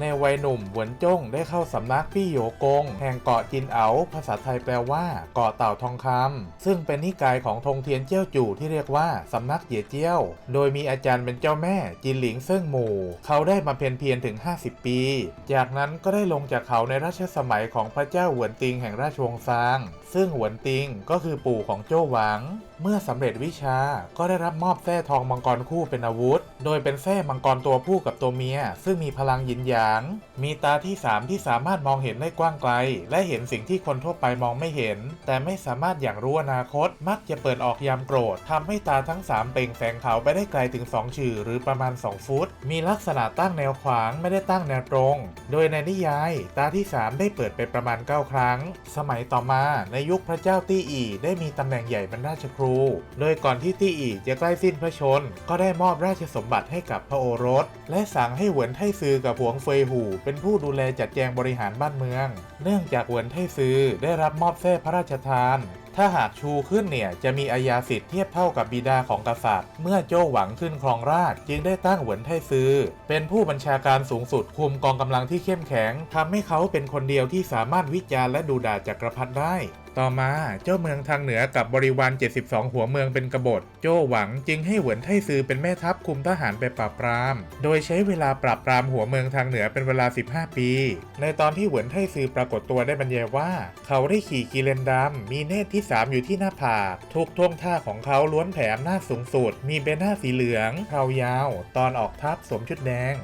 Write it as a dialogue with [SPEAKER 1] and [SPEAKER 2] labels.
[SPEAKER 1] ในวัยหนุ่มหวนจ้งได้เข้าสำนักปี้โยกง แห่งเกาะจินเอา ภาษาไทยแปลว่า เกาะเต่าทองคำซึ่งเป็นนิกายของธงเทียนเจี้ยวจู่ที่เรียกว่าสำนักเหยียเจี้ยว โดยมีอาจารย์เป็นเจ้าแม่จินหลิงเซิ่งหมู่ เขาได้มาเพียนเพียรถึง 50 ปี จากนั้นก็ได้ลงจากเขาในราชสมัยของพระเจ้าหวนติงแห่งราชวงศ์ซาง ซึ่งหวนติงก็คือปู่ของโจ้หวัง เมื่อสำเร็จวิชาก็ได้รับมอบแส้ทองมังกรคู่เป็นอาวุธ โดยเป็นแส้มังกรตัวผู้กับตัวเมีย ซึ่งมีพลังยินหยาง มีตาที่ 3 ที่สามารถมองเห็นได้กว้างไกล และเห็นสิ่งที่คนทั่วไปมองไม่เห็น แต่ไม่สามารถอย่างรู้อนาคต มักจะเปิดออกยามโกรธทำให้ตาทั้ง 3 เปล่งแสงขาวไปได้ไกลถึง 2 ชื่อหรือประมาณ 2 ฟุต มีลักษณะตั้งแนวขวางไม่ได้ตั้งแนวตรง โดยในนิยาย ตาที่ 3 ได้เปิดไปประมาณ 9 ครั้ง สมัยต่อมาในยุคพระเจ้าตี้อีได้มีตำแหน่งใหญ่เป็นราชครูโดยก่อนที่ตี้อีจะใกล้สิ้นพระชน ก็ได้มอบราชสมบัติให้กับพระโอรส และสั่งให้เหวินไทซือกับหวงเฟยหู เป็นผู้ดูแลจัดแจงบริหารบ้านเมือง เนื่องจากเหวินไทซือได้รับมอบแท้พระราชทาน ถ้าหากชูขึ้นเนี่ยจะมีอาญาสิทธิ์เทียบเท่ากับบิดาของกษัตริย์ เมื่อโจ้หวังขึ้นครองราชย์จึงได้ตั้งหวนไทซือ เป็นผู้บัญชาการสูงสุดคุมกองกำลังที่เข้มแข็งทำให้เขาเป็นคนเดียวที่สามารถวิจารณ์และดูด่าจักรพรรดิได้ ต่อมาเจ้าเมืองทางเหนือกับบริวาร 72 หัวเมืองเป็นกบฏ โจ้หวังจึงให้เหวินไทซือเป็นแม่ทัพคุมทหารไปปราบปราม โดยใช้เวลาปราบปรามหัวเมืองทางเหนือเป็นเวลา 15 ปี ในตอนที่เหวินไทซือปรากฏตัวได้บรรยายว่า เขาได้ขี่กีเลนดำมีเนตรที่ 3 อยู่ที่หน้าผากทุกท่วงท่าของเขาล้วนแผ่อำนาจสูงสุด มีใบหน้าสีเหลืองเพรายาว ตอนออกทัพสวมชุดแดง